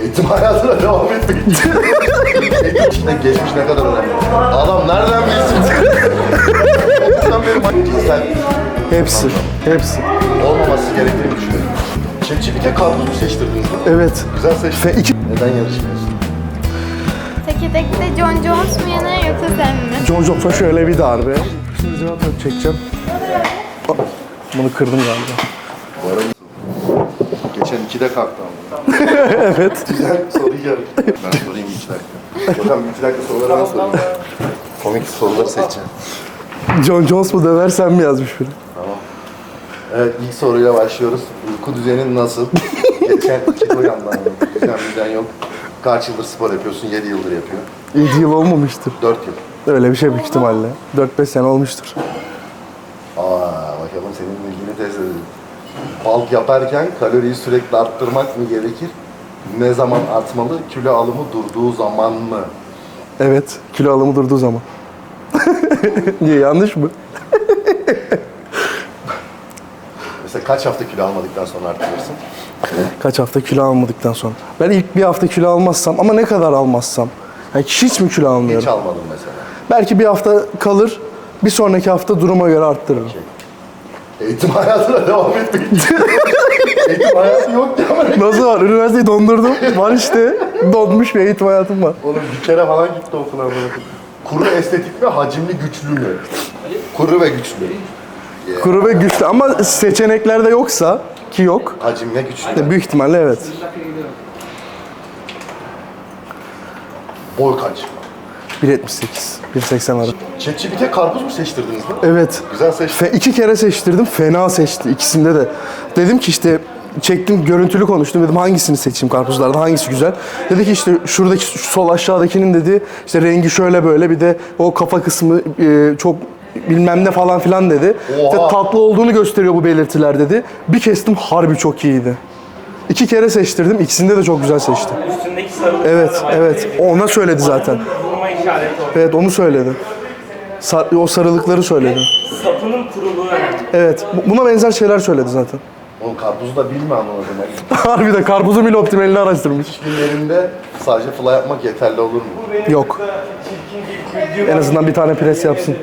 Eğitim hayatına devam etmek için. Eğitim içinde geçmiş ne kadar önemli. Adam nereden bilsin? Sen benim cinsel Hepsi. Hepsi. olmaması gerektiğini düşünüyorum. ChatGPT'ye karpuz mu seçtirdiniz mi? Evet. Güzel seçtin. Fe iki Neden yarışmıyorsun? Teke tekte John Jones mu yener yoksa sen mi? John Jones'a şöyle bir darbe. Şimdi cevap çekeceğim. Hop, Bunu kırdım galiba. Bu arada geçen ikide kalktı ama. Evet. Güzel soru geldi. Ben sorayım iki dakika. Hocam iki dakika soruları ben sorayım. Komik soruları seçeceğim. John Jones mu döversen mi yazmış biri? Tamam. Evet ilk soruyla başlıyoruz. Uyku düzenin nasıl? Geçen iki ama düzen düzen yok. Kaç yıldır spor yapıyorsun? 7 yıldır yapıyor. 7 yıl olmamıştır. 4 yıl. Öyle bir şey büyük ihtimalle. 4-5 sene olmuştur. Aa bakalım senin bilgini test edelim. Bulk yaparken kaloriyi sürekli arttırmak mı gerekir? Ne zaman artmalı? Kilo alımı durduğu zaman mı? Evet, kilo alımı durduğu zaman. Niye yanlış mı? Mesela kaç hafta kilo almadıktan sonra artırırsın? Kaç hafta kilo almadıktan sonra. Ben ilk bir hafta kilo almazsam ama ne kadar almazsam. Yani hiç mi kilo almıyorum? Hiç almadın mesela. Belki bir hafta kalır, bir sonraki hafta duruma göre arttırırım. Eğitim hayatına devam etmek için. Eğitim hayatı yok ama Nasıl var? Üniversiteyi dondurdum. Var işte. Donmuş bir eğitim hayatım var. Oğlum bir kere falan gitti okula böyle. Kuru estetik mi, hacimli güçlü mü? Kuru ve güçlü. Kuru ve güçlü ama seçeneklerde yoksa ki yok. Hacim ve güçlü. de Büyük ihtimalle evet. Boy kaç? 1.78, 1.80 arası. ChatGPT'ye karpuz mu seçtirdiniz mi? Evet. Güzel seçtin. Fe, iki kere seçtirdim. Fena seçti ikisinde de. Dedim ki işte çektim görüntülü konuştum dedim hangisini seçeyim karpuzlardan hangisi güzel. Dedi ki işte şuradaki şu sol aşağıdakinin dedi işte rengi şöyle böyle bir de o kafa kısmı e, çok bilmem ne falan filan dedi. İşte tatlı olduğunu gösteriyor bu belirtiler dedi. Bir kestim harbi çok iyiydi. İki kere seçtirdim. ikisinde de çok güzel seçti. Üstündeki sarılıklar Evet, evet. Ona söyledi zaten. İşareti o. Evet, onu söyledi. Sa- o sarılıkları söyledi. Sapının kuruluğu önemli. Evet, bu- buna benzer şeyler söyledi zaten. Oğlum karpuzu da bilme anlamadım. Yani. Harbi de karpuzun bile optimalini araştırmış. Günlerinde sadece fly yapmak yeterli olur mu? Yok. En azından bir tane pres yapsın.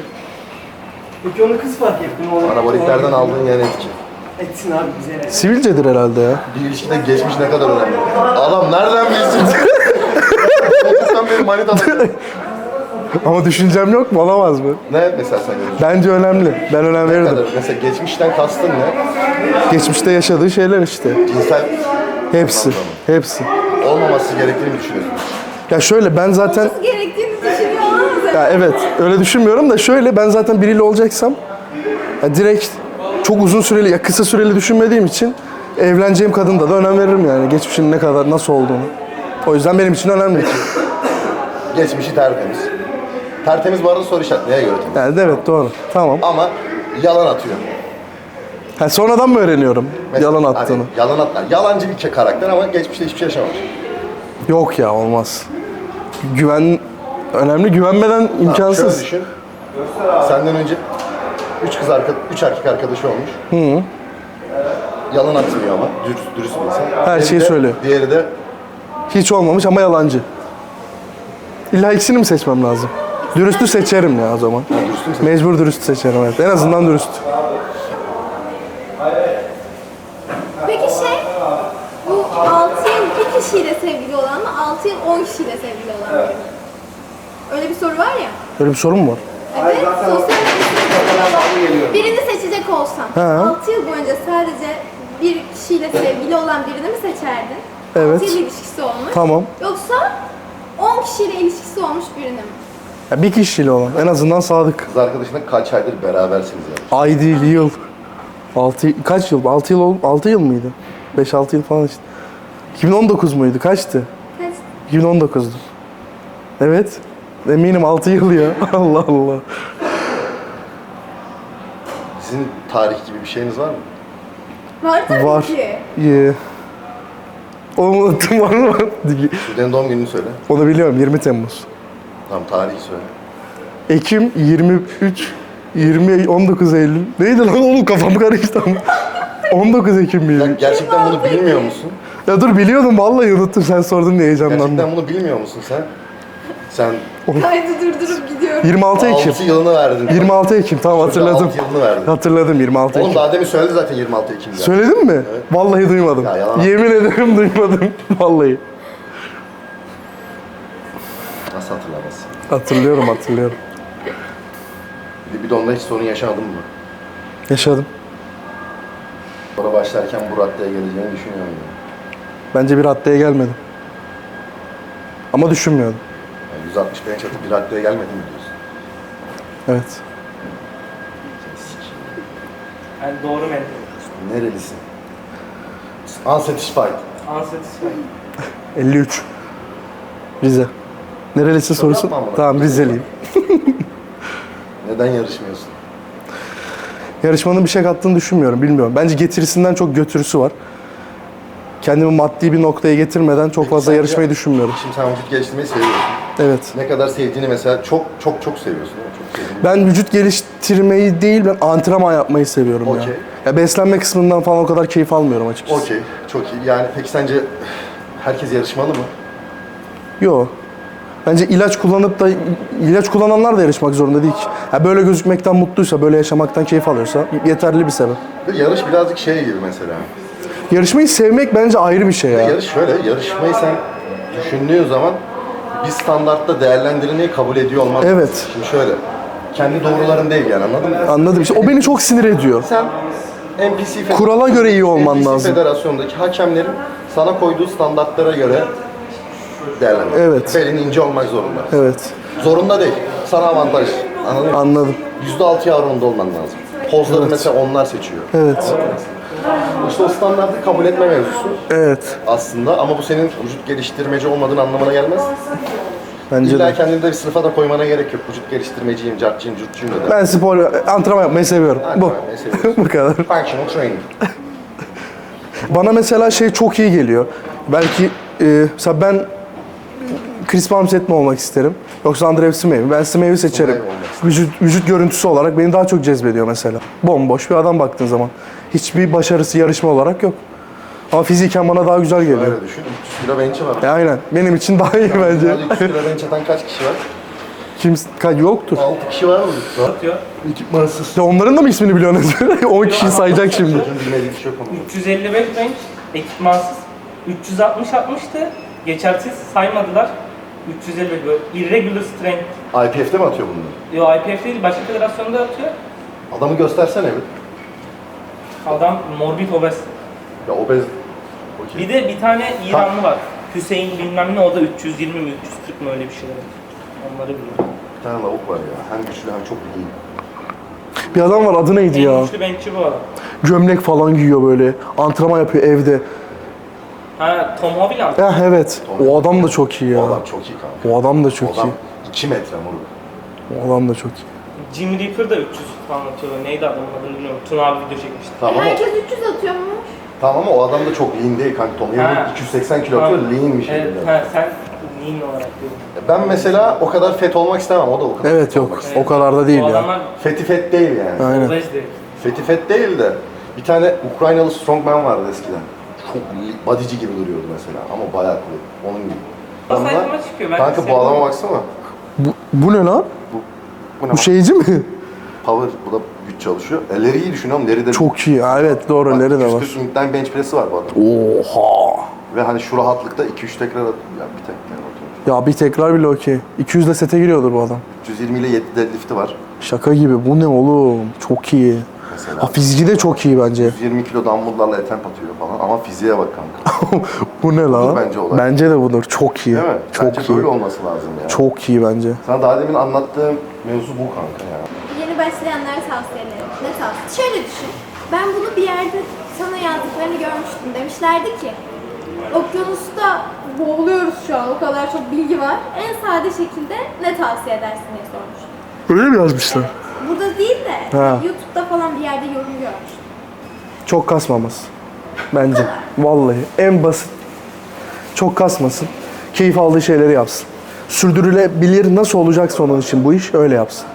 Peki onu kız fark etti mi? Onu- Anaboliklerden aldığın yan etki. Etsin abi bize ne? Sivilcedir herhalde ya. Bir ilişkide geçmiş ne kadar önemli. Adam nereden bilsin? Sen benim manitam. Ama düşüncem yok mu? Olamaz mı? Ne mesela sen görüyorsun? Bence önemli. Ben önem Ne verirdim. kadar? Mesela geçmişten kastın ne? Geçmişte yaşadığı şeyler işte. Cinsel Hepsi. Hepsi. olmaması gerektiğini düşünüyorsun. Ya şöyle ben zaten Gerektiğini düşünüyor? Ya evet öyle düşünmüyorum da şöyle ben zaten biriyle olacaksam ya direkt çok uzun süreli ya kısa süreli düşünmediğim için evleneceğim kadında da önem veririm yani geçmişin ne kadar nasıl olduğunu. O yüzden benim için önemli. Geçmişi tertemiz. Tertemiz bu arada soru işareti. Neye göre temiz? Yani evet doğru. Tamam. Ama yalan atıyor. Ha, sonradan mı öğreniyorum Mesela yalan hani attığını? yalan atlar. Yalancı bir karakter ama geçmişte hiçbir şey yaşamamış. Yok ya olmaz. Güven önemli güvenmeden Şöyle imkansız. düşün. Senden önce üç kız arka, üç erkek arkadaşı olmuş. Hı. Yalan atmıyor ama dürüst, dürüst bir insan. Her şeyi de- söylüyor. Diğeri de Hiç olmamış ama yalancı. İlla ikisini mi seçmem lazım? Dürüstü seçerim ya o zaman. Mecbur dürüst seçerim evet. En azından dürüst. Peki şey, bu 6 yıl bir kişiyle sevgili olan mı, 6 yıl 10 kişiyle sevgili olan mı? Öyle bir soru var ya. Öyle bir sorun mu var? Evet, sosyal medyada birini seçecek olsan, He. 6 yıl boyunca sadece bir kişiyle sevgili olan birini mi seçerdin? Evet. 6 yıl ilişkisi olmuş. Tamam. Yoksa 10 kişiyle ilişkisi olmuş birini mi? Ya bir kişiyle olan. En azından sadık. kız arkadaşınla kaç aydır berabersiniz yani. Ay değil yıl. 6 kaç yıl? 6 yıl ol- 6 yıl mıydı? 5-6 yıl falan işte. 2019 muydu? Kaçtı? Kaç? 2019'du. Evet. Eminim 6 yıl ya. Allah Allah. Sizin tarih gibi bir şeyiniz var mı? Var tabii Var. ki. İyi. Onu unuttum var mı? Sude'nin doğum gününü söyle. Onu biliyorum 20 Temmuz. Tamam tarihi söyle. Ekim 23 20 19 Eylül. Neydi lan oğlum kafam karıştı ama. 19 Ekim Ya miydi? gerçekten bunu bilmiyor musun? Ya dur biliyordum vallahi unuttum sen sordun diye heyecanlandım. Gerçekten bunu bilmiyor musun sen? Sen Kaydı durdurup gidiyorum. 26 Ekim. 6 yılını verdin. 26 Ekim tamam hatırladım. 6 yılını verdin. Hatırladım 26 Oğlum Ekim. daha demin söyledi zaten 26 Ekim'de. Söyledin mi? Vallahi duymadım. Ya yalan. Yemin ederim duymadım. Vallahi. Nasıl hatırlamazsın? Hatırlıyorum hatırlıyorum. Bir de onda hiç sorun yaşadın mı? Yaşadım. Sonra başlarken bu raddeye geleceğini düşünüyor muydun? Bence bir raddeye gelmedim. Ama düşünmüyordum. Yani 160 bench atıp bir raddeye gelmedin mi diyorsun? Evet. Yani doğru mental. Nerelisin? Unsatisfied. Unsatisfied. 53. Rize. Nerelisin sorusun? yapma amına. Tamam Rizeliyim. Neden yarışmıyorsun? Yarışmanın bir şey kattığını düşünmüyorum. Bilmiyorum. Bence getirisinden çok götürüsü var. Kendimi maddi bir noktaya getirmeden çok fazla sence- yarışmayı düşünmüyorum. Şimdi sen vücut geliştirmeyi seviyorsun. Evet. Ne kadar sevdiğini mesela çok çok çok seviyorsun değil mi? Çok sevdiğini. Ben vücut geliştirmeyi değil, ben antrenman yapmayı seviyorum ya. Okey. Ya beslenme kısmından falan o kadar keyif almıyorum açıkçası. Okey, çok iyi. Yani peki sence herkes yarışmalı mı? Yo. Bence ilaç kullanıp da ilaç kullananlar da yarışmak zorunda değil ki. Ya böyle gözükmekten mutluysa, böyle yaşamaktan keyif alıyorsa yeterli bir sebep. Ve yarış birazcık şey gibi mesela. Yarışmayı sevmek bence ayrı bir şey ya. Yarış şöyle, yarışmayı sen düşündüğün zaman bir standartta değerlendirilmeyi kabul ediyor olman Evet. lazım. Şimdi şöyle, kendi doğruların değil yani anladın mı? Anladım. İşte o beni çok sinir ediyor. Sen NPC Kurala göre iyi olman NPC lazım. Federasyon'daki hakemlerin sana koyduğu standartlara göre değerlendir. Evet. Belin ince olmak zorunda. Evet. Zorunda değil. Sana avantaj. Anladın mı? Anladım. %6 yavrunda olman lazım. Pozları mesela onlar seçiyor. Evet. İşte o standartı kabul etme mevzusu Evet. aslında ama bu senin vücut geliştirmeci olmadığın anlamına gelmez. Bence İlla de. kendini de bir sınıfa da koymana gerek yok. Vücut geliştirmeciyim, cartçıyım, curtçuyum da. Ben spor, antrenman yapmayı seviyorum. Bu. Antrenman seviyorsun. Bu kadar. Functional training. Bana mesela şey çok iyi geliyor. Belki e, mesela ben Chris Bumstead mi olmak isterim? Yoksa Andrew Smey mi? Ben Smey'i seçerim. Vücut, vücut görüntüsü olarak beni daha çok cezbediyor mesela. Bomboş bir adam baktığın zaman. Hiçbir başarısı yarışma olarak yok. Ama fiziken bana daha güzel geliyor. Öyle düşün. 300 kilo bench'i var. E, aynen. Benim için daha iyi bence. Hadi 300 kilo bench atan kaç kişi var? Kim ka- yoktur. 6 kişi var mı? Atıyor. Ekipmansız. Ya onların da mı ismini biliyorsunuz? 10 kişiyi sayacak şimdi. Çocuğun bilmediği bir şey yok ama. 355 bench ekipmansız. 360 60'tı. Geçersiz saymadılar. 355 böyle irregular strength. IPF'de mi atıyor bunu? Yo IPF değil başka federasyonda atıyor. Adamı göstersene bir. Adam morbid obez. Ya obez. Okey. Bir de bir tane İranlı var. Hüseyin bilmem ne o da 320 mi 340 mı öyle bir şeyler. Onları biliyorum. Bir tane lavuk var ya. Hem güçlü hem çok iyi. Bir adam var adı neydi En ya? güçlü bench'i bu adam. Gömlek falan giyiyor böyle. Antrenman yapıyor evde. Ha Tom Hoviland. Ya evet. O adam da çok iyi ya. O adam çok iyi kanka. O adam da O çok adam iyi. 2 metre moruk. O adam da çok iyi. Jim Reaper da 300 falan atıyor. Neydi adamın adını bilmiyorum. Tuna abi video çekmişti. Tamam ama, Herkes 300 atıyor mu? tamam ama o adam da çok lean değil kanka. Tom Ha. Yarın 280 kilo atıyor, lean bir şey. Evet, ha, sen lean olarak diyorsun. Ben mesela o kadar fet olmak istemem. O da o kadar Evet fet yok. istemem. O kadar da değil o ya. adamlar Feti fet değil yani. Aynen. obez değil. Feti fet değil de bir tane Ukraynalı strongman vardı eskiden. Bodyci gibi duruyordu mesela ama bayağı kuvvetli. Onun gibi. Sayfama çıkıyor. Ben Kanka bu adama baksana. Bu, bu ne lan? Bu ne? Bu şeyci mi? Power, bu da güç çalışıyor. Elleri iyi düşün oğlum, leri de... Çok iyi. Evet doğru Bak, leri de var. 240 Newton bench press'i var bu adam. Oha. Ve hani şu rahatlıkta 2-3 tekrar at... Ya bir tekrar atıyor. Ya bir tekrar bile okey. 200 de sete giriyordur bu adam. 320 ile 7 deadlift'i var. Şaka gibi. Bu ne oğlum? Çok iyi. Mesela. Ha fiziği de çok iyi bence. 120 kilo dumbbell'larla etemp atıyor falan ama fiziğe bak kanka. bu ne lan? bence olay. Bence de budur. Çok iyi. Değil mi? Çok Bence iyi. böyle olması lazım ya. Çok iyi bence. Sana daha demin anlattığım mevzu bu kanka ya. Yeni başlayanlara tavsiyeleri. Ne tavsiye? Şöyle düşün. Ben bunu bir yerde sana yazdıklarını görmüştüm. Demişlerdi ki okyanusta boğuluyoruz şu an. O kadar çok bilgi var. En sade şekilde ne tavsiye edersin diye sormuştum. Öyle mi yazmışlar? Burada değil de Ha. YouTube'da falan bir yerde yorum görmüştüm. Çok kasmaması. Bence. Vallahi en basit. Çok kasmasın. Keyif aldığı şeyleri yapsın. Sürdürülebilir nasıl olacaksa onun için bu iş öyle yapsın.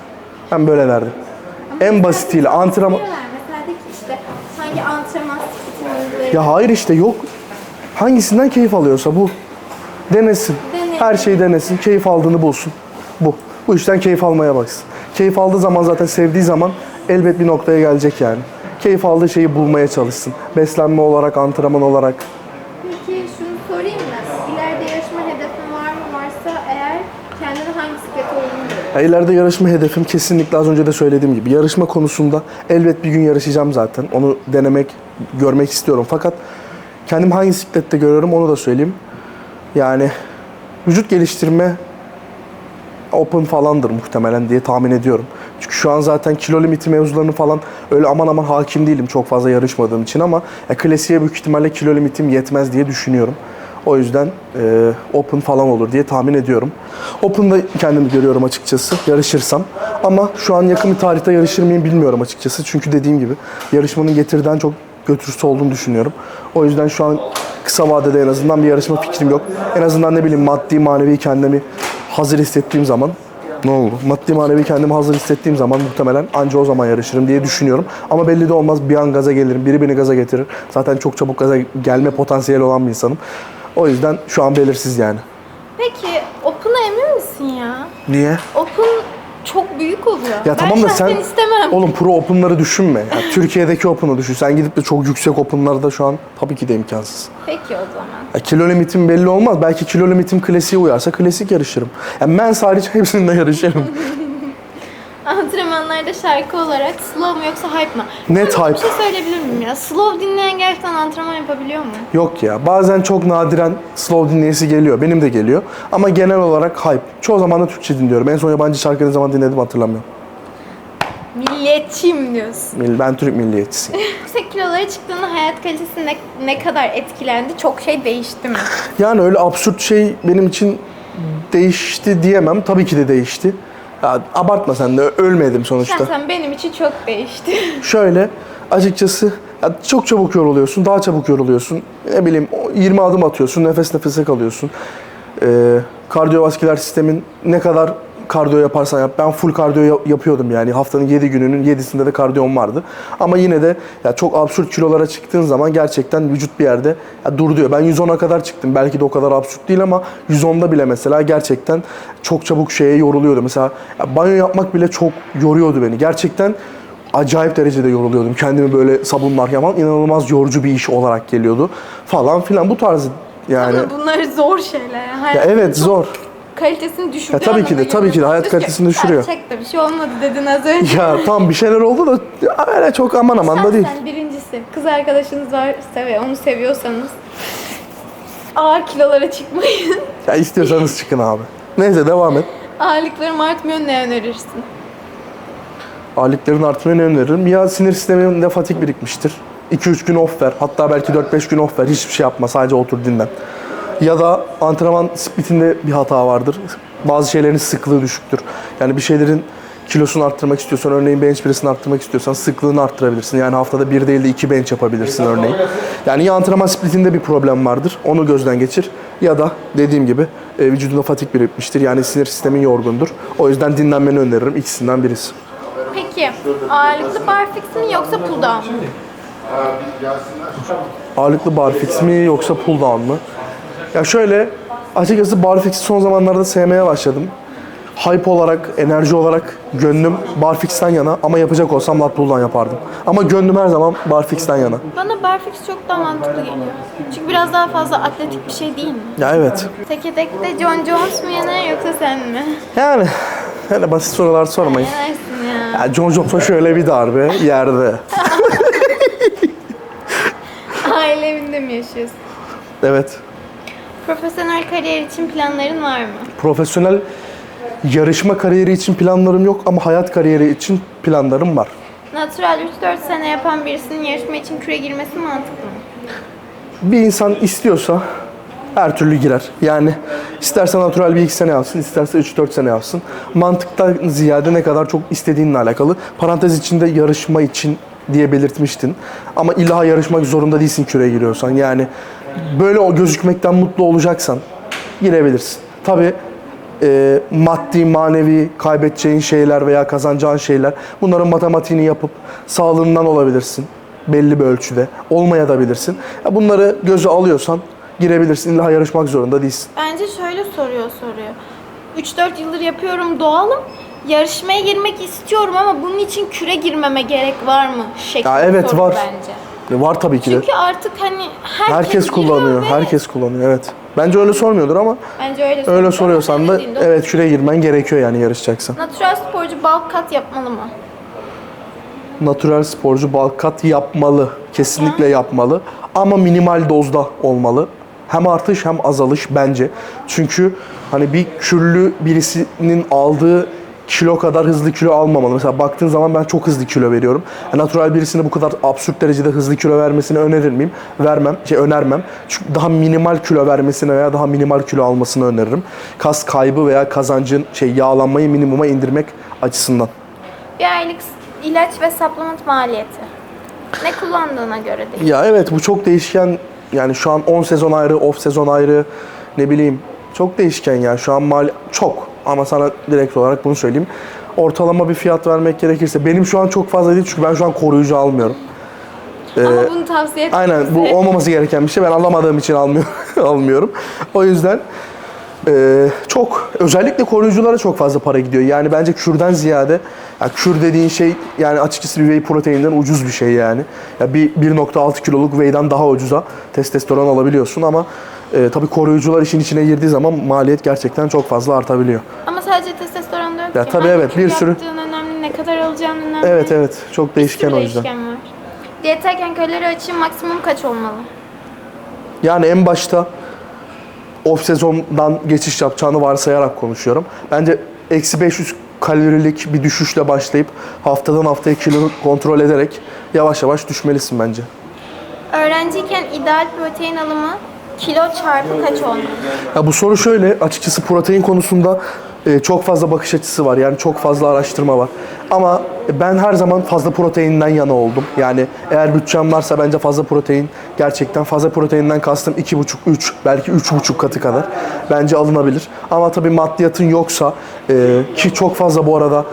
Ben böyle derdim. En basitiyle antrenman... Tavsiye ver. Mesela de ki işte hangi antrenman? Ya hayır işte yok. Hangisinden keyif alıyorsa bu. Denesin. Deneyelim. Her şeyi denesin. Keyif aldığını bulsun. Bu. Bu işten keyif almaya baksın. Keyif aldığı zaman zaten sevdiği zaman elbet bir noktaya gelecek yani. Keyif aldığı şeyi bulmaya çalışsın. Beslenme olarak, antrenman olarak. Peki şunu sorayım mı? İleride yarışma hedefin var mı? Varsa eğer kendini hangi bisiklete uygun? Ya ileride yarışma hedefim kesinlikle az önce de söylediğim gibi. Yarışma konusunda elbet bir gün yarışacağım zaten. Onu denemek, görmek istiyorum. Fakat kendim hangi bisiklette görüyorum onu da söyleyeyim. Yani vücut geliştirme open falandır muhtemelen diye tahmin ediyorum. Çünkü şu an zaten kilo limiti mevzularını falan öyle aman aman hakim değilim çok fazla yarışmadığım için ama ya klasiğe büyük ihtimalle kilo limitim yetmez diye düşünüyorum. O yüzden e, open falan olur diye tahmin ediyorum. Open'da kendimi görüyorum açıkçası yarışırsam. Ama şu an yakın bir tarihte yarışır mıyım bilmiyorum açıkçası. Çünkü dediğim gibi yarışmanın getiriden çok götürüsü olduğunu düşünüyorum. O yüzden şu an kısa vadede en azından bir yarışma fikrim yok. En azından ne bileyim maddi manevi kendimi hazır hissettiğim zaman ne oldu? Maddi manevi kendimi hazır hissettiğim zaman muhtemelen anca o zaman yarışırım diye düşünüyorum. Ama belli de olmaz. Bir an gaza gelirim. Biri beni gaza getirir. Zaten çok çabuk gaza gelme potansiyeli olan bir insanım. O yüzden şu an belirsiz yani. Peki Open'a emin misin ya? Niye? Open çok büyük oluyor. Ya ben tamam da sen istemem. oğlum pro open'ları düşünme. Ya Türkiye'deki open'ı düşün. Sen gidip de çok yüksek open'larda şu an tabii ki de imkansız. Peki o zaman. Ya kilo limitim belli olmaz. Belki kilo limitim klasiğe uyarsa klasik yarışırım. Ya men hariç hepsinde yarışırım. Antrenmanlarda şarkı olarak slow mu yoksa hype mı? Sana hype. Bir şey söyleyebilir miyim ya? Slow dinleyen gerçekten antrenman yapabiliyor mu? Yok ya. Bazen çok nadiren slow dinleyesi geliyor. Benim de geliyor. Ama genel olarak hype. Çoğu zaman da Türkçe dinliyorum. En son yabancı şarkı ne zaman dinledim hatırlamıyorum. Milliyetçiyim diyorsun. Ben Türk milliyetçisiyim. Yüksek kilolara çıktığında hayat kalitesi ne, ne kadar etkilendi? Çok şey değişti mi? Yani öyle absürt şey benim için değişti diyemem. Tabii ki de değişti. Ya abartma sen de ölmedim sonuçta. Şahsen benim için çok değişti. Şöyle açıkçası ya çok çabuk yoruluyorsun, daha çabuk yoruluyorsun. Ne bileyim o 20 adım atıyorsun, nefes nefese kalıyorsun. Ee, kardiyovasküler sistemin ne kadar kardiyo yaparsan yap. Ben full kardiyo yap- yapıyordum yani. Haftanın 7 gününün 7'sinde de kardiyom vardı. Ama yine de ya çok absürt kilolara çıktığın zaman gerçekten vücut bir yerde ya dur diyor. Ben 110'a kadar çıktım. Belki de o kadar absürt değil ama 110'da bile mesela gerçekten çok çabuk şeye yoruluyordu. Mesela ya banyo yapmak bile çok yoruyordu beni. Gerçekten acayip derecede yoruluyordum. Kendimi böyle sabunlarken falan inanılmaz yorucu bir iş olarak geliyordu falan filan bu tarz yani. Ama bunlar zor şeyler. Ya evet zor. Kalitesini düşürdü. Ya tabii ki de, tabii ki de hayat kalitesini düşürüyor. Gerçek de bir şey olmadı dedin az önce. Ya tam bir şeyler oldu da öyle çok aman aman da değil. Şahsen birincisi kız arkadaşınız varsa ve onu seviyorsanız ağır kilolara çıkmayın. Ya istiyorsanız çıkın abi. Neyse devam et. Ağırlıklarım artmıyor ne önerirsin? Ağırlıkların artmayı ne öneririm? Ya sinir sisteminde fatik birikmiştir. 2-3 gün off ver. Hatta belki 4-5 gün off ver. Hiçbir şey yapma. Sadece otur dinlen. Ya da antrenman splitinde bir hata vardır. Bazı şeylerin sıklığı düşüktür. Yani bir şeylerin kilosunu arttırmak istiyorsan, örneğin bench press'ini arttırmak istiyorsan sıklığını arttırabilirsin. Yani haftada bir değil de iki bench yapabilirsin örneğin. Yani ya antrenman splitinde bir problem vardır. Onu gözden geçir. Ya da dediğim gibi e, vücudunda fatik birikmiştir. Yani sinir sistemin yorgundur. O yüzden dinlenmeni öneririm. İkisinden birisi. Peki ağırlıklı barfix mi yoksa pull down mu? Ağırlıklı barfix mi yoksa pull down mı? Ya şöyle açıkçası barfix'i son zamanlarda sevmeye başladım. Hype olarak, enerji olarak gönlüm barfix'ten yana ama yapacak olsam lat pull down yapardım. Ama gönlüm her zaman barfix'ten yana. Bana barfix çok daha mantıklı geliyor. Çünkü biraz daha fazla atletik bir şey değil mi? Ya evet. Teke tekte John Jones mu yener yoksa sen mi? Yani öyle basit sorular sormayın. Yenersin ya. Ya John Jones'a şöyle bir darbe yerde. Aile evinde mi yaşıyorsun? Evet. Profesyonel kariyer için planların var mı? Profesyonel yarışma kariyeri için planlarım yok ama hayat kariyeri için planlarım var. Natural 3-4 sene yapan birisinin yarışma için küre girmesi mantıklı mı? bir insan istiyorsa her türlü girer. Yani isterse natural bir iki sene yapsın, isterse 3-4 sene yapsın. Mantıktan ziyade ne kadar çok istediğinle alakalı. Parantez içinde yarışma için diye belirtmiştin. Ama illa yarışmak zorunda değilsin küre giriyorsan. Yani böyle o gözükmekten mutlu olacaksan girebilirsin. Tabii e, maddi, manevi kaybedeceğin şeyler veya kazanacağın şeyler bunların matematiğini yapıp sağlığından olabilirsin belli bir ölçüde. Olmaya da bilirsin. Ya bunları göze alıyorsan girebilirsin. İlla yarışmak zorunda değilsin. Bence şöyle soruyor soruyor. 3-4 yıldır yapıyorum doğalım. Yarışmaya girmek istiyorum ama bunun için küre girmeme gerek var mı? Şeklinde Ya evet, soru var. bence. Var tabii ki de. Çünkü artık hani herkes, Herkes kullanıyor. ve Herkes kullanıyor evet. Bence öyle sormuyordur ama Bence öyle soruyor. öyle soruyorsan da evet küre girmen gerekiyor yani yarışacaksan. Natural sporcu bulk kat yapmalı mı? Natural sporcu bulk cut yapmalı. Kesinlikle yapmalı. Ama minimal dozda olmalı. Hem artış hem azalış bence. Çünkü hani bir küllü birisinin aldığı kilo kadar hızlı kilo almamalı. Mesela baktığın zaman ben çok hızlı kilo veriyorum. E, Natural birisine bu kadar absürt derecede hızlı kilo vermesini önerir miyim? Vermem, şey önermem. Çünkü daha minimal kilo vermesini veya daha minimal kilo almasını öneririm. Kas kaybı veya kazancın şey yağlanmayı minimuma indirmek açısından. Bir aylık ilaç ve supplement maliyeti. Ne kullandığına göre değil. Ya evet bu çok değişken. Yani şu an 10 sezon ayrı, off sezon ayrı. Ne bileyim. Çok değişken ya. Şu an mal çok. Ama sana direkt olarak bunu söyleyeyim. Ortalama bir fiyat vermek gerekirse benim şu an çok fazla değil çünkü ben şu an koruyucu almıyorum. Ama bunu tavsiye etmiyorum. Aynen bu olmaması gereken bir şey. Ben alamadığım için almıyorum. almıyorum. O yüzden e, çok özellikle koruyuculara çok fazla para gidiyor. Yani bence kürden ziyade ya kür dediğin şey yani açıkçası bir whey proteinden ucuz bir şey yani. Ya bir 1.6 kiloluk whey'den daha ucuza testosteron alabiliyorsun ama e, tabii koruyucular işin içine girdiği zaman maliyet gerçekten çok fazla artabiliyor. Ama sadece testosteron da yok Ya ki. tabii evet, bir sürü- önemli, ne kadar alacağın önemli. Evet evet çok değişken o yüzden. değişken var. Diyetteyken kalori açığın maksimum kaç olmalı? Yani en başta off sezondan geçiş yapacağını varsayarak konuşuyorum. Bence eksi 500 kalorilik bir düşüşle başlayıp haftadan haftaya kilo kontrol ederek yavaş yavaş düşmelisin bence. Öğrenciyken ideal protein alımı kilo çarpı kaç olmalı? Ya bu soru şöyle, açıkçası protein konusunda e, çok fazla bakış açısı var. Yani çok fazla araştırma var. Ama ben her zaman fazla proteinden yana oldum. Yani eğer bütçem varsa bence fazla protein, gerçekten fazla proteinden kastım 2,5-3, belki 3,5 katı kadar. Bence alınabilir. Ama tabii maddiyatın yoksa, e, ki çok fazla bu arada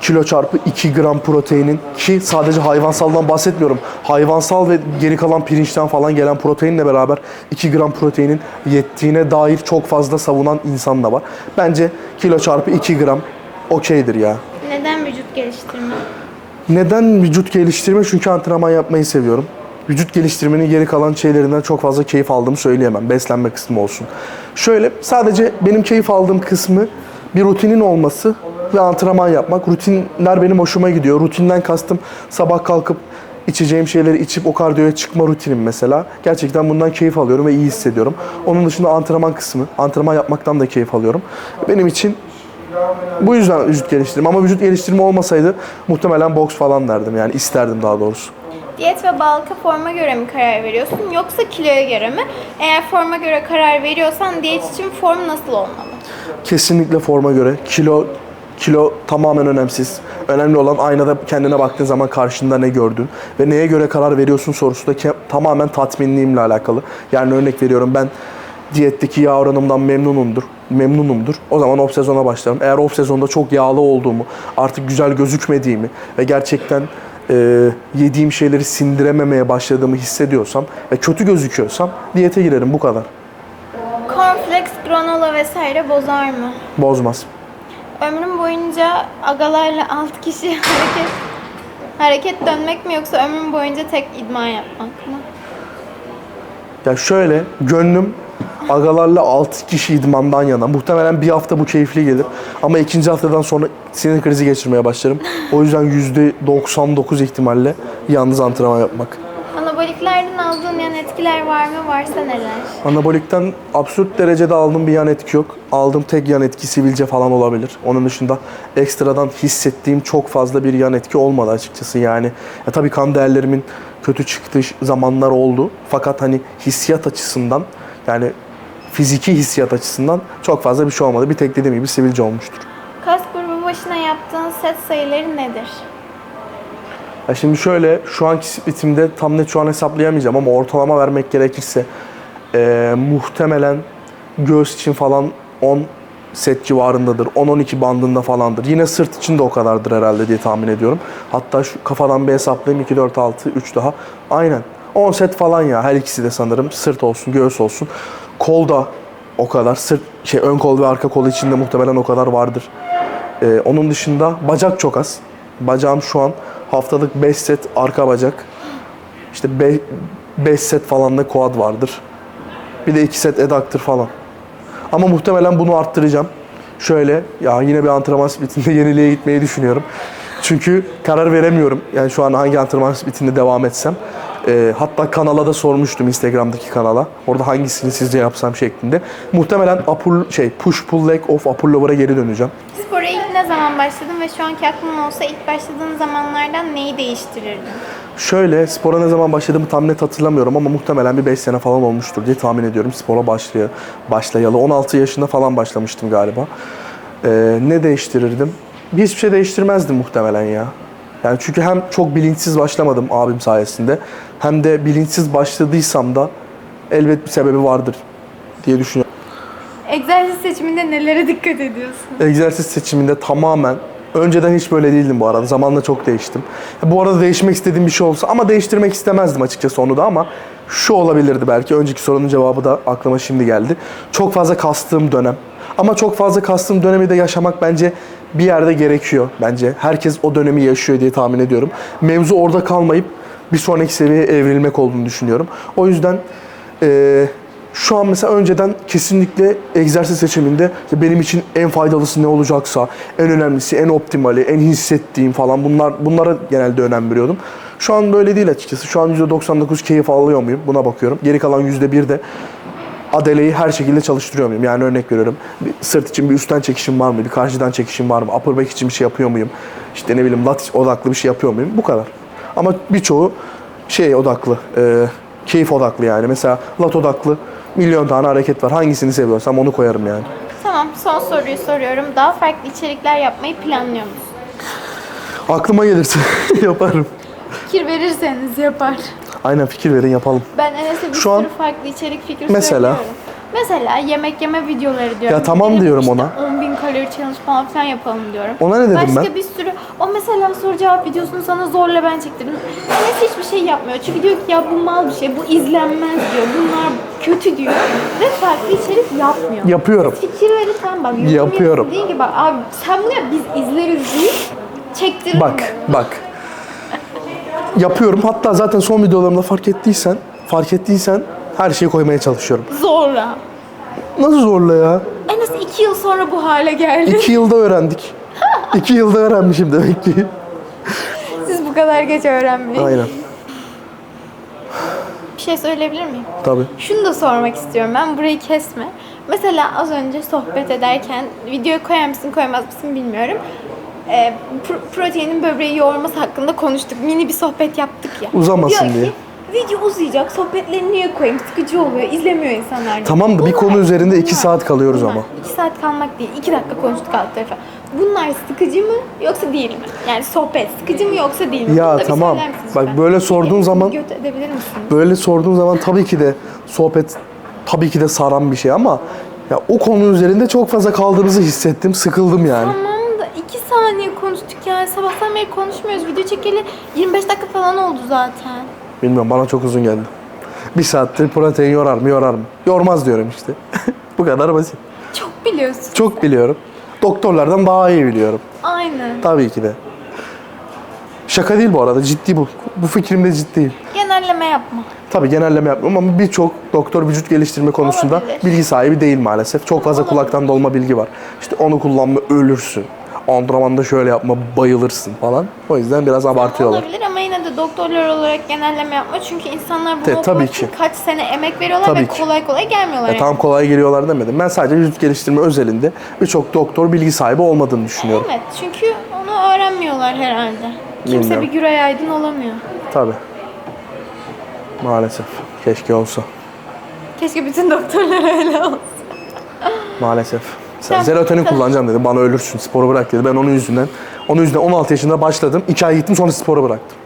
kilo çarpı 2 gram proteinin ki sadece hayvansaldan bahsetmiyorum. Hayvansal ve geri kalan pirinçten falan gelen proteinle beraber 2 gram proteinin yettiğine dair çok fazla savunan insan da var. Bence kilo çarpı 2 gram okeydir ya. Neden vücut geliştirme? Neden vücut geliştirme? Çünkü antrenman yapmayı seviyorum. Vücut geliştirmenin geri kalan şeylerinden çok fazla keyif aldığımı söyleyemem. Beslenme kısmı olsun. Şöyle sadece benim keyif aldığım kısmı bir rutinin olması ve antrenman yapmak. Rutinler benim hoşuma gidiyor. Rutinden kastım sabah kalkıp içeceğim şeyleri içip o kardiyoya çıkma rutinim mesela. Gerçekten bundan keyif alıyorum ve iyi hissediyorum. Onun dışında antrenman kısmı. Antrenman yapmaktan da keyif alıyorum. Benim için bu yüzden vücut geliştirme ama vücut geliştirme olmasaydı muhtemelen boks falan derdim yani isterdim daha doğrusu. Diyet ve balka forma göre mi karar veriyorsun yoksa kiloya göre mi? Eğer forma göre karar veriyorsan diyet için form nasıl olmalı? Kesinlikle forma göre kilo kilo tamamen önemsiz. Önemli olan aynada kendine baktığın zaman karşında ne gördün ve neye göre karar veriyorsun sorusu da ke- tamamen tatminliğimle alakalı. Yani örnek veriyorum ben diyetteki yağ oranımdan memnunumdur. Memnunumdur. O zaman off sezona başlarım. Eğer off sezonda çok yağlı olduğumu, artık güzel gözükmediğimi ve gerçekten e, yediğim şeyleri sindirememeye başladığımı hissediyorsam ve kötü gözüküyorsam diyete girerim bu kadar. Cornflakes, granola vesaire bozar mı? Bozmaz. Ömrüm boyunca agalarla 6 kişi hareket hareket dönmek mi yoksa ömrüm boyunca tek idman yapmak mı? Ya şöyle gönlüm agalarla 6 kişi idmandan yana. Muhtemelen bir hafta bu keyifli gelir. Ama ikinci haftadan sonra sinir krizi geçirmeye başlarım. O yüzden %99 ihtimalle yalnız antrenman yapmak. Anaboliklerden aldığın yan etkiler var mı? Varsa neler? Anabolikten absürt derecede aldığım bir yan etki yok. Aldığım tek yan etki sivilce falan olabilir. Onun dışında ekstradan hissettiğim çok fazla bir yan etki olmadı açıkçası yani. Ya tabii kan değerlerimin kötü çıktığı zamanlar oldu. Fakat hani hissiyat açısından yani fiziki hissiyat açısından çok fazla bir şey olmadı. Bir tek dediğim gibi sivilce olmuştur. Kas grubu başına yaptığın set sayıları nedir? Ya şimdi şöyle şu anki splitimde tam net şu an hesaplayamayacağım ama ortalama vermek gerekirse eee, muhtemelen göğüs için falan 10 set civarındadır. 10-12 bandında falandır. Yine sırt için de o kadardır herhalde diye tahmin ediyorum. Hatta şu kafadan bir hesaplayayım. 2, 4, 6, 3 daha. Aynen. 10 set falan ya her ikisi de sanırım. Sırt olsun, göğüs olsun. Kol da o kadar. Sırt şey ön kol ve arka kol içinde muhtemelen o kadar vardır. Ee, onun dışında bacak çok az. Bacağım şu an haftalık 5 set arka bacak. İşte 5 set falan da quad vardır. Bir de 2 set adductor falan. Ama muhtemelen bunu arttıracağım. Şöyle ya yine bir antrenman splitinde yeniliğe gitmeyi düşünüyorum. Çünkü karar veremiyorum. Yani şu an hangi antrenman splitinde devam etsem. Ee, hatta kanala da sormuştum Instagram'daki kanala. Orada hangisini sizce yapsam şeklinde. Muhtemelen upper, şey push pull leg off upper lower'a geri döneceğim. Spora ilk ne zaman başladın ve şu anki aklın olsa ilk başladığın zamanlardan neyi değiştirirdin? Şöyle spora ne zaman başladığımı tam net hatırlamıyorum ama muhtemelen bir 5 sene falan olmuştur diye tahmin ediyorum. Spora başlaya, başlayalı. 16 yaşında falan başlamıştım galiba. Ee, ne değiştirirdim? Bir hiçbir şey değiştirmezdim muhtemelen ya. Yani çünkü hem çok bilinçsiz başlamadım abim sayesinde hem de bilinçsiz başladıysam da elbet bir sebebi vardır diye düşünüyorum. Egzersiz seçiminde nelere dikkat ediyorsun? Egzersiz seçiminde tamamen önceden hiç böyle değildim bu arada. Zamanla çok değiştim. Bu arada değişmek istediğim bir şey olsa ama değiştirmek istemezdim açıkçası onu da ama şu olabilirdi belki. Önceki sorunun cevabı da aklıma şimdi geldi. Çok fazla kastığım dönem. Ama çok fazla kastığım dönemi de yaşamak bence bir yerde gerekiyor bence. Herkes o dönemi yaşıyor diye tahmin ediyorum. Mevzu orada kalmayıp bir sonraki seviyeye evrilmek olduğunu düşünüyorum. O yüzden eee şu an mesela önceden kesinlikle egzersiz seçiminde benim için en faydalısı ne olacaksa, en önemlisi, en optimali, en hissettiğim falan bunlar bunlara genelde önem veriyordum. Şu an böyle değil açıkçası. Şu an %99 keyif alıyor muyum? Buna bakıyorum. Geri kalan %1 de Adele'yi her şekilde çalıştırıyor muyum? Yani örnek veriyorum. Bir sırt için bir üstten çekişim var mı? Bir karşıdan çekişim var mı? Upper back için bir şey yapıyor muyum? İşte ne bileyim lat odaklı bir şey yapıyor muyum? Bu kadar. Ama birçoğu şey odaklı. e, keyif odaklı yani. Mesela lat odaklı milyon tane hareket var. Hangisini seviyorsam onu koyarım yani. Tamam son soruyu soruyorum. Daha farklı içerikler yapmayı planlıyor musun? Aklıma gelirse yaparım. Fikir verirseniz yapar. Aynen fikir verin yapalım. Ben Enes'e bir Şu sürü an- farklı içerik fikri Mesela? söylüyorum. Mesela yemek yeme videoları diyorum. Ya tamam Gidelim diyorum işte ona. 10.000 kalori challenge falan filan yapalım diyorum. Ona ne dedim Başka ben? bir sürü, o mesela soru cevap videosunu sana zorla ben çektirdim. Enes hiçbir şey yapmıyor. Çünkü diyor ki ya bu mal bir şey, bu izlenmez diyor. Bunlar kötü diyor. Ve farklı içerik yapmıyor. Yapıyorum. Fikir verirsen bak. yorum Yapıyorum. Değil ki bak abi sen bunu yap biz izleriz deyip çektirin. Bak, bak. Yapıyorum. Hatta zaten son videolarımda fark ettiysen, fark ettiysen her şeyi koymaya çalışıyorum. Zorla. Nasıl zorla ya? Enes iki yıl sonra bu hale geldi. İki yılda öğrendik. İki yılda öğrenmişim demek ki. Siz bu kadar geç öğrenmeyin. Aynen. Bir şey söyleyebilir miyim? Tabii. Şunu da sormak istiyorum ben burayı kesme. Mesela az önce sohbet ederken videoya koyar mısın koymaz mısın bilmiyorum. Pro- proteinin böbreği yoğurması hakkında konuştuk. Mini bir sohbet yaptık ya. Uzamasın Diyor diye. Ki, video uzayacak. Sohbetleri niye koyayım? Sıkıcı oluyor. izlemiyor insanlar. Tamam da bir konu üzerinde iki saat kalıyoruz bunlar. ama. İki saat kalmak değil. iki dakika konuştuk alt tarafa. Bunlar sıkıcı mı yoksa değil mi? Yani sohbet sıkıcı mı yoksa değil mi? Ya tamam. Bak böyle sorduğun zaman- Göt edebilir misiniz? Böyle sorduğun zaman tabii ki de sohbet tabii ki de saran bir şey ama ya o konu üzerinde çok fazla kaldığımızı hissettim. Sıkıldım yani. Tamam iki saniye konuştuk yani sabahtan beri konuşmuyoruz. Video çekeli 25 dakika falan oldu zaten. Bilmiyorum bana çok uzun geldi. Bir saattir protein yorar mı yorar mı? Yormaz diyorum işte. Bu kadar basit. Çok biliyorsun. Çok biliyorum. Doktorlardan daha iyi biliyorum. Aynen. Tabii ki de. Şaka değil bu arada ciddi bu. Bu fikrim de ciddi. Genelleme yapma. Tabii genelleme yapmıyorum ama birçok doktor vücut geliştirme konusunda Olabilir. bilgi sahibi değil maalesef. Çok fazla kulaktan dolma bilgi var. İşte onu kullanma ölürsün. Antrenmanda şöyle yapma bayılırsın falan. O yüzden biraz abartıyorlar. Olabilir ama yine de doktorlar olarak genelleme yapma. Çünkü insanlar bunu Te- tabii ki. kaç sene emek veriyorlar Tabii ve ki. kolay kolay gelmiyorlar. Ya yani. tam kolay geliyorlar demedim. Ben sadece vücut geliştirme özelinde birçok doktor bilgi sahibi olmadığını düşünüyorum. Evet çünkü onu öğrenmiyorlar herhalde. Kimse Bilmiyorum. bir Güray Aydın olamıyor. Tabii. Maalesef. Keşke olsa. Keşke bütün doktorlar öyle olsa. Maalesef. Sen- serotonin kullanacağım dedi. Bana ölürsün. Sporu bırak dedi. Ben onun yüzünden onun yüzünden 16 yaşında başladım. 2 ay gittim sonra sporu bıraktım.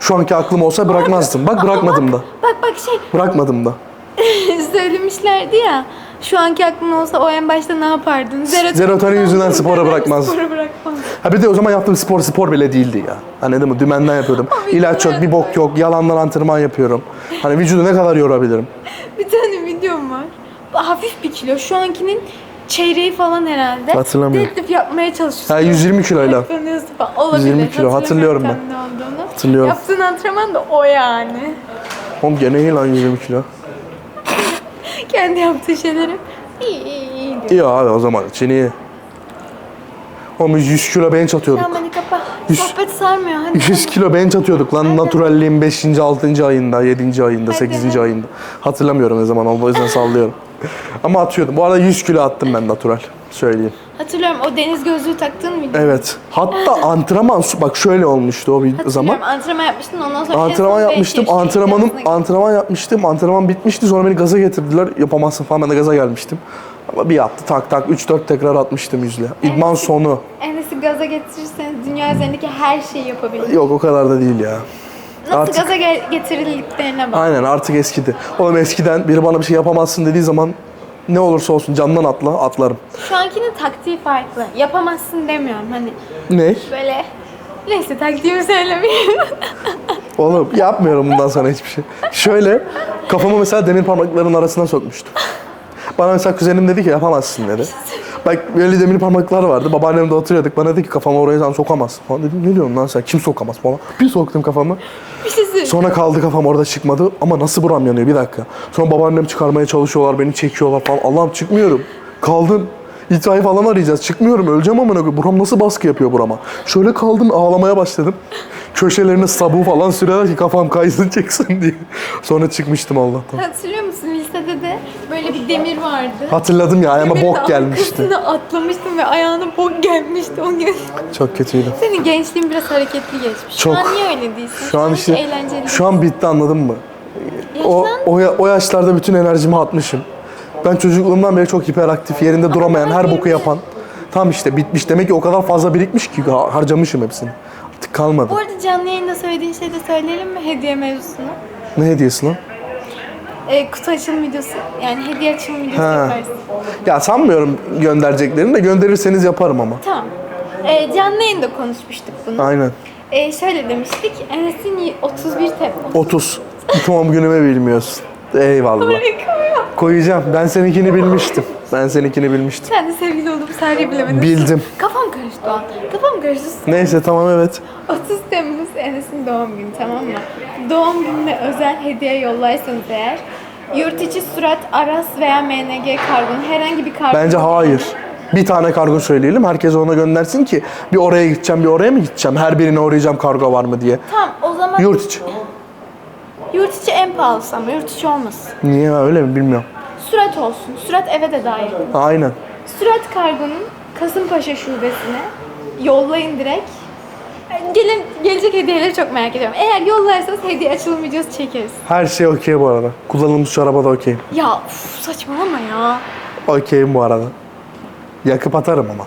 Şu anki aklım olsa bırakmazdım. Bak bırakmadım da. Bak bak şey Bırakmadım da. söylemişlerdi ya. Şu anki aklın olsa o en başta ne yapardın? Serotonin, Serotonin yüzünden spora bırakmaz. Spora bırakmaz. Ha bir de o zaman yaptığım spor spor bile değildi ya. Anladın mı? Dümenden yapıyordum. İlaç yok, bir bok yok. Yalandan antrenman yapıyorum. Hani vücudu ne kadar yorabilirim? Bir tane videom var. Hafif bir kilo. Şu ankinin çeyreği falan herhalde. Hatırlamıyorum. Deadlift yapmaya çalışıyorsun. Ha 120 kiloyla. Yapıyorsun falan. Olabilir. 120 kilo, hatırlıyorum tam ne olduğunu. Hatırlıyorum. Yaptığın antrenman da o yani. Oğlum gene iyi lan 120 kilo. Kendi yaptığı şeyleri iyi iyi iyi diyor. İyi abi o zaman için iyi. Oğlum biz 100 kilo bench atıyorduk. Tamam hadi kapa. Yüz- Sohbet sarmıyor hadi. 100 kilo bench atıyorduk lan naturalliğin 5. 6. ayında, 7. ayında, Hadi, 8. hadi. ayında. Hatırlamıyorum ne zaman oldu o yüzden sallıyorum. Ama atıyordum. Bu arada 100 kilo attım ben natural. Söyleyeyim. Hatırlıyorum o deniz gözlüğü taktığın video. Evet. Hatta antrenman bak şöyle olmuştu o bir zaman. Hatırlıyorum antrenman yapmıştın ondan sonra en Antrenman son yapmıştım. beş Antrenmanım antrenman yapmıştım. Antrenman bitmişti. Sonra beni gaza getirdiler. Yapamazsın falan. Ben de gaza gelmiştim. Ama bir yaptı tak tak 3-4 tekrar atmıştım yüzle. İdman sonu. Enes'i gaza getirirseniz dünya üzerindeki her şeyi yapabilir. Yok o kadar da değil ya. Nasıl Artık- gaza gel- getirildiklerine bak. Aynen artık eskidi. Oğlum eskiden biri bana bir şey yapamazsın dediği zaman ne olursa olsun camdan atla atlarım. Şu ankinin taktiği farklı. Yapamazsın demiyorum hani Ne? böyle neyse taktiğimi söylemeyeyim. Oğlum yapmıyorum bundan sonra hiçbir şey. Şöyle kafamı mesela demir parmakların arasına sokmuştum. Bana mesela kuzenim dedi ki yapamazsın dedi. Bak böyle demir parmaklar vardı. Babaannemde oturuyorduk. Bana dedi ki kafamı oraya sen sokamazsın falan. Dedim ne diyorsun lan sen? Kim sokamaz falan. Bir soktum kafamı. bir şey söyleyeyim. Sonra kaldı kafam orada çıkmadı. Ama nasıl buram yanıyor bir dakika. Sonra babaannem çıkarmaya çalışıyorlar. Beni çekiyorlar falan. Allah'ım çıkmıyorum. Kaldım. İtfaiye falan arayacağız. Çıkmıyorum. Öleceğim amına koyayım. Buram nasıl baskı yapıyor burama. Şöyle kaldım ağlamaya başladım. Köşelerine sabun falan sürüyorlar ki kafam kaysın çeksin diye. Sonra çıkmıştım Allah'tan. Hatırlıyor musun lisede bir demir vardı. Hatırladım ya ayağıma Demirin bok gelmişti. arkasına atlamıştım ve ayağına bok gelmişti o gün. Çok kötüydü. Senin gençliğin biraz hareketli geçmiş. Çok. Şu an niye öyle değilsin? Şu an hiç işte eğlenceli şu an bitti anladın mı? O, Yaşlan- o, ya- o yaşlarda bütün enerjimi atmışım. Ben çocukluğumdan beri çok hiperaktif, yerinde duramayan, her boku yapan. Tam işte bitmiş. Demek ki o kadar fazla birikmiş ki ha- harcamışım hepsini. Artık kalmadı. Bu arada canlı yayında söylediğin şeyi de söyleyelim mi hediye mevzusunu? Ne hediyesi lan? Ee, kutu açılım videosu, yani hediye açılım videosu Ha. yaparsın. Ya sanmıyorum göndereceklerini de gönderirseniz yaparım ama. Tamam. Ee, canlı yayında konuşmuştuk bunu. Aynen. Ee, şöyle demiştik, Enes'in 31 Temmuz. 30. Doğum günümü bilmiyorsun. Eyvallah. Koyacağım. Ben seninkini bilmiştim. Ben seninkini bilmiştim. Sen de sevgili olup Sarı'yı bilemedin. Bildim. Kafam karıştı o an. Kafam karıştı. Neyse tamam evet. 30 Temmuz Enes'in doğum günü tamam mı? Doğum gününe özel hediye yollarsanız eğer yurt içi surat, Aras veya MNG kargonun herhangi bir kargo. Bence hayır. Bir tane kargo söyleyelim. Herkes ona göndersin ki bir oraya gideceğim, bir oraya mı gideceğim? Her birine uğrayacağım kargo var mı diye. Tamam o zaman Yurt içi. yurt içi en pahalısı ama yurt içi olmasın. Niye öyle mi bilmiyorum. Surat olsun. Surat eve de dahil. Aynen. Surat kargonun Kasımpaşa şubesine yollayın direkt. Gelin, gelecek hediyeleri çok merak ediyorum. Eğer yollarsanız hediye açılım videosu çekeriz. Her şey okey bu arada. Kullanılmış şu arabada okey. Ya uf, saçmalama ya. Okeyim bu arada. Yakıp atarım ama.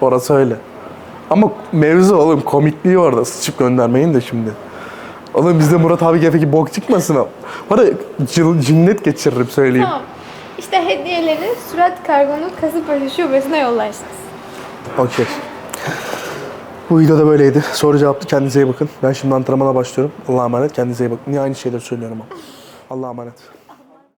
Orası öyle. Ama mevzu oğlum komikliği orada. Sıçıp göndermeyin de şimdi. Oğlum bizde Murat abi gefeki bok çıkmasın o. Bana cin- cinnet geçiririm söyleyeyim. Tamam. İşte hediyeleri Surat Kargo'nun Kasımpaşa şubesine yollarsınız. Okey. Bu video da böyleydi. Soru cevaptı. Kendinize iyi bakın. Ben şimdi antrenmana başlıyorum. Allah'a emanet. Kendinize iyi bakın. Niye aynı şeyleri söylüyorum ama. Allah'a emanet.